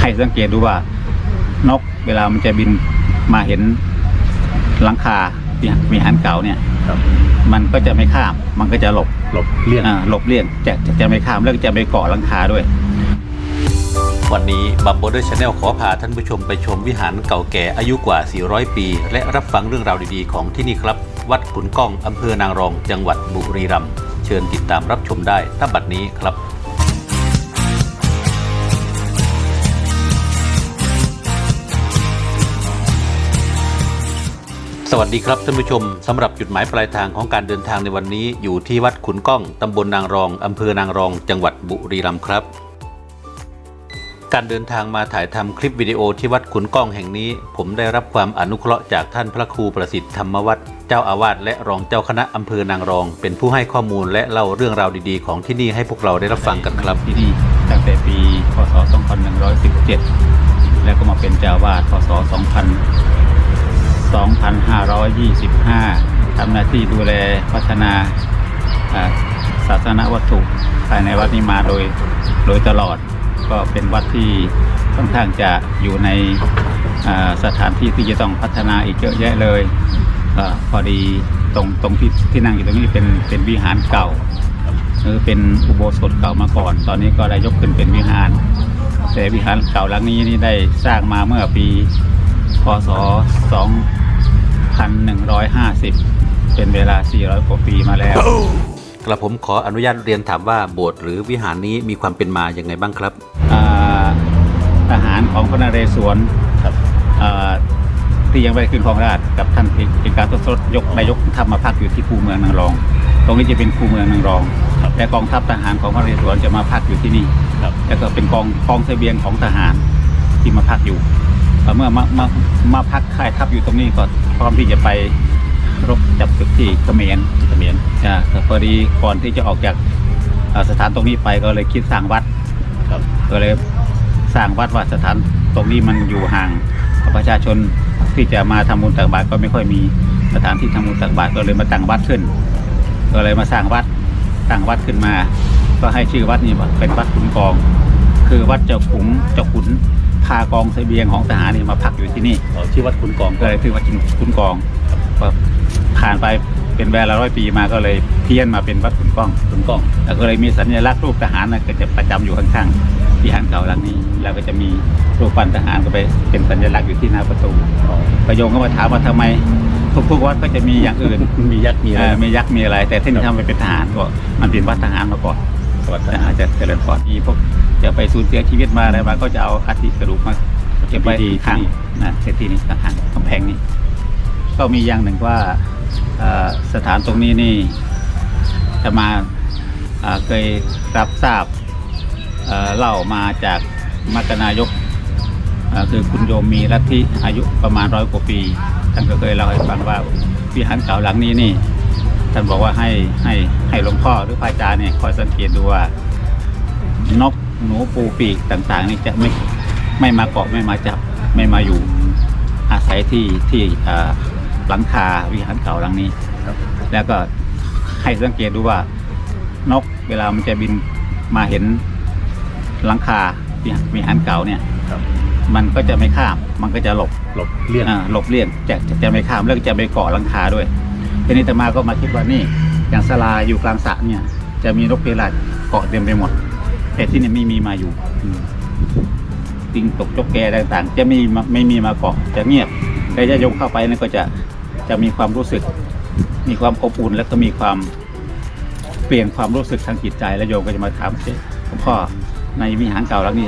ให้สังเกตดูว่านกเวลามันจะบินมาเห็นหลังคาวิหารวิหารเก่าเนี่ยครับมันก็จะไม่ข้าม มันก็จะหลบหลบเลี่ยงอ่าหลบเลี่ยงจะจะจะไม่ข้ามแล้วก็จะไม่เกาะหลังคาด้วย วันนี้บัมโบเดอร์ชาแนลขอพาท่านผู้ชมไปชมวิหารเก่าแก่อายุกว่า 400 ปี และรับฟังเรื่องราวดีๆของที่นี่ครับ วัดขุนก้องอำเภอนางรอง จังหวัดบุรีรัมย์เชิญติดตามรับชมได้ถ้าบัดนี้ครับ สวัสดีครับท่านผู้ชมสำหรับจุดหมายปลายทางของการเดินทางในวันนี้ อยู่ที่วัดขุนก้องตำบลนางรองอำเภอนางรอง จังหวัดบุรีรัมย์ครับ การเดินทางมาถ่ายทำคลิปวิดีโอที่วัดขุนก้องแห่งนี้ ผมได้รับความอนุเคราะห์จากท่านพระครูประสิทธิ์ธรรมวัฒน์เจ้าอาวาสและรองเจ้าคณะอำเภอนางรอง เป็นผู้ให้ข้อมูลและเล่าเรื่องราวดีๆ ของที่นี่ให้พวกเราได้รับฟังกันครับที่นี่ตั้งแต่ปีพศ 2117 แล้วก็มาเป็นเจ้าอาวาสพศ 2000 2525 ทำหน้าที่ดูแลพัฒนาศาสนวัตถุภายในวัดนี้มาโดยโดยตลอด ก็เป็นวัดที่ค่อนข้างจะอยู่ในสถานที่ที่จะต้องพัฒนาอีกเยอะแยะเลยอพอดีตรงตรงที่ที่นั่งอยู่ตรงนี้เป็นเป็นวิหารเก่าเออเป็นอุโบสถเก่ามาก่อน ตอนนี้ก็ได้ยกขึ้นเป็นวิหาร แต่วิหารเก่าหลังนี้นี่ได้สร้างมาเมื่อปี พศ2 2150 เป็นเวลา 400 กว่าปีมาแล้ว กระผมขออนุญาตเรียนถามว่าโบสถ์หรือวิหารนี้มีความเป็นมาอย่างไงบ้างครับอ่าทหารของพระนเรศวรครับอ่าที่ยังไม่ได้ขึ้นครองราชย์กับท่านเอกการทศรถยกนายกทัพมาพักอยู่ที่คูเมืองนางรอง ตรงนี้จะเป็นคูเมืองนางรองครับแต่กองทัพทหารของพระนเรศวรจะมาพักอยู่ที่นี่ครับแล้วก็เป็นกองกองเสบียงของทหารที่มาพักอยู่ เอ่อเมื่อมามามาพักค่ายทัพอยู่ตรงนี้ก็พร้อมที่จะไปรบจับศึกที่เขมรเขมรอ่าแต่พอดีก่อนที่จะออกจากอ่าสถานตรงนี้ไปก็เลยคิดสร้างวัดครับก็เลยสร้างวัดว่าสถานตรงนี้มันอยู่ห่างประชาชนที่จะมาทำบุญตักบาตรก็ไม่ค่อยมีสถานที่ทำบุญตักบาตรก็เลยมาตั้งวัดขึ้น ก็เลยมาสร้างวัดตั้งวัดขึ้นมา ก็ให้ชื่อวัดนี้ว่าเป็นวัดขุนกอง คือวัดเจ้าขุนเจ้าขุนพากองเสบียงของทหารนี่มาพักอยู่ที่นี่อ๋อชื่อวัดขุนกองก็เลยถือว่าขุนกองก็ผ่านไปเป็นเวลาร้อยปีมาก็เลยเพี้ยนมาเป็นวัดขุนกองขุนกองแล้วก็เลยมีสัญลักษณ์รูปทหารนะก็จะประจำอยู่ข้างๆวิหารเก่าหลังนี้ แล้วก็จะมีรูปปั้นทหารก็ไปเป็นสัญลักษณ์อยู่ที่หน้าประตูอ๋อประโยงก็มาถามว่าทำไมทุกๆวัดก็จะมีอย่างอื่นมียักษ์มีอะไรเอ่อมียักษ์มีอะไร แต่ที่นี่ทำไปเป็นทหารก็มันเป็นวัดทหารมาก่อน สวัสดีแต่อาจจะเจริญพรมีพวกจะไปสูญเสียชีวิตมาอะไรมาก็จะเอาอัฐิกระดูกมาเก็บไว้ข้างนะเศรษฐีนี่ข้างๆกำแพงนี้ ก็มีอย่างหนึ่งว่าเอ่อสถานตรงนี้นี่จะมาเอ่อเคยรับทราบเอ่อเล่ามาจากมรรคนายกเอ่อคือคุณโยมมีลัทธิอายุประมาณร้อยกว่าปีท่านก็เคยเล่าให้ฟังว่าวิหารเก่าหลังนี้นี่ ท่านบอกว่าให้ให้ให้หลวงพ่อหรือพระอาจารย์เนี่ยคอยสังเกตดูว่านกหนูปูปีกต่างๆ นี่จะไม่ไม่มาเกาะไม่มาจับไม่มาอยู่อาศัยที่ที่เอ่อหลังคาวิหารเก่าหลังนี้ครับแล้วก็ให้สังเกตดูว่านกเวลามันจะบินมาเห็นหลังคาวิหารวิหารเก่าเนี่ยครับมันก็จะไม่ข้าม มันก็จะหลบหลบเลี่ยงอ่าหลบเลี่ยงจะจะจะไม่ข้ามแล้วก็จะไม่เกาะหลังคาด้วย ทีนี้อาตมาก็มาคิดว่านี่อย่างศาลาอยู่กลางสระเนี่ย จะมีนกเพลาดเกาะเต็มไปหมดแต่ที่นี่ไม่มีมาอยู่ติงตกจกแกต่างๆ จะมีมาไม่มีมาเกาะจะเงียบแต่จะโยมเข้าไปนั่ก็จะจะมีความรู้สึก มีความอบอุ่นแล้วก็มีความเปลี่ยนความรู้สึกทางจิตใจ แล้วโยมก็จะมาถามหลวงพ่อในวิหารเก่าหลังนี้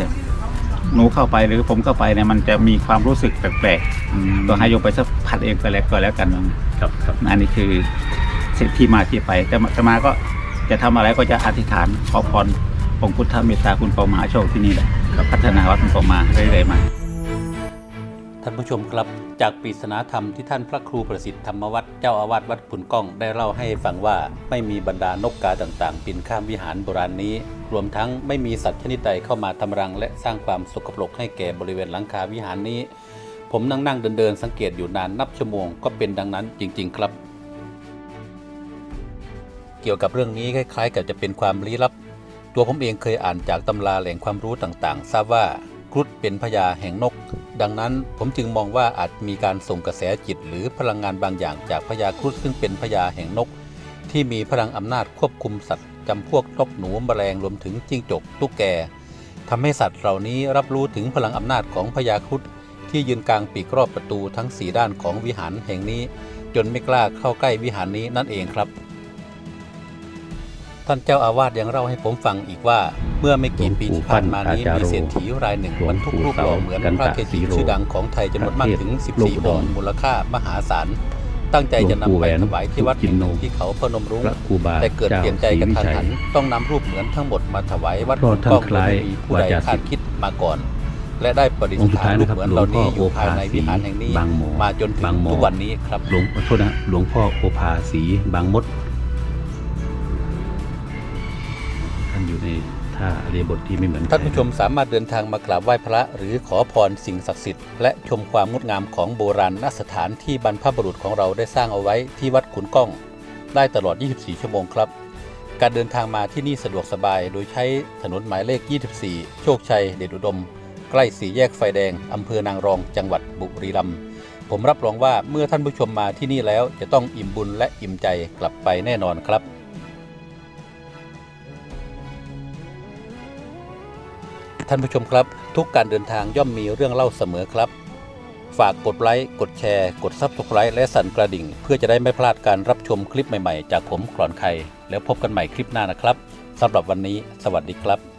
หนูเข้าไปหรือผมเข้าไปเนี่ยมันจะมีความรู้สึกแปลกอืมๆก็ให้โยมไปสักผัดเองก็แล้วก็แล้วกันครับครับอันนี้คือสิ่งที่มาที่ไปแต่อาตมาก็จะทำอะไรก็จะอธิษฐานขอพรองค์พุทธเมตตาคุณปองมหาโชคที่นี่แหละครับพัฒนาวัดคุณปองมาเรื่อยๆมา ท่านผู้ชมครับจากปริศนาธรรมที่ท่านพระครูประสิทธิ์ธรรมวัฒน์เจ้าอาวาสวัดขุนก้องได้เล่าให้ฟังว่าไม่มีบรรดานกกาต่างๆบินข้ามวิหารโบราณนี้ รวมทั้งไม่มีสัตว์ชนิดใดเข้ามาทำรัง และสร้างความสกปรกให้แก่บริเวณหลังคาวิหารนี้ ผมนั่งนั่งเดินเดินสังเกตอยู่นานนับชั่วโมงก็เป็นดังนั้นจริง ๆ ครับ เกี่ยวกับเรื่องนี้คล้าย ๆ กับจะเป็นความลี้ลับ ตัวผมเองเคยอ่านจากตำราแหล่งความรู้ต่างๆ ทราบว่า ครุฑเป็นพญาแห่งนก ดังนั้นผมจึงมองว่าอาจมีการส่งกระแสจิตหรือพลังงานบางอย่างจากพญาครุฑซึ่งเป็นพญาแห่งนก ที่มีพลังอำนาจควบคุมสัตว์จำพวกนกหนูแมลงรวมถึงจิ้งจกตุ๊กแกทำให้สัตว์เหล่านี้รับรู้ถึงพลังอำนาจของพญาครุฑที่ยืนกลางปีกรอบประตูทั้งสีด้านของวิหารแห่งนี้ จนไม่กล้าเข้าใกล้วิหารนี้นั่นเองครับ ท่านเจ้าอาวาสยังเล่าให้ผมฟังอีกว่า เมื่อไม่กี่ปีที่ผ่านมานี้มีเศรษฐีรายหนึ่งบรรทุกรูปหล่อเหมือนพระเกจิชื่อดังของไทยจำนวนมากถึง 14องค์มูลค่ามหาศาลตั้งใจจะนำไปถวายที่วัดแห่งหนึ่งที่เขาพนมรุ้งแต่เกิดเปลี่ยนใจศรีกันทันหัน ต้องนำรูปเหมือนทั้งหมดมาถวายวัดเพราะท่านก็คล้ายไม่มีผู้ใดคาดคิดมาก่อน และได้ประดิษองค์สุดฐาท้านยรูปเหมือนเหล่านี้อยู่ภายในวิหารแห่งนี้บางหมอมาจนถึงบางหมอทุกวันนี้ครับหลวงขอนะหลวงพ่อโอภาสีบางมดานอยู่ในท่าอเรียบทที่ไม่เหมือนท่านผู้ชมสามารถเดินทางมากราบไหว้พระ หรือขอพรสิ่งศักดิ์สิทธิ์และชมความงดงามของโบราณสถานที่บรรพบุรุษของเราได้สร้างเอาไว้ที่วัดขุนก้อง ได้ตลอด 24 ชั่วโมงครับ การเดินทางมาที่นี่สะดวกสบาย โดยใช้ถนนหมายเลข 24 โชคชัยเดชอุดม ใกล้สี่แยกไฟแดงอำเภอนางรอง จังหวัดบุรีรัมย์ผมรับรองว่าเมื่อท่านผู้ชมมาที่นี่แล้วจะต้องอิ่มบุญและอิ่มใจกลับไปแน่นอนครับ ท่านผู้ชมครับ ทุกการเดินทางย่อมมีเรื่องเล่าเสมอครับ ฝากกดไลค์กดแชร์ กดซับสไครต์และสั่นกระดิ่ง เพื่อจะได้ไม่พลาดการรับชมคลิปใหม่ๆ จากผมกรอนไข่แล้วพบกันใหม่คลิปหน้านะครับสำหรับวันนี้ สวัสดีครับ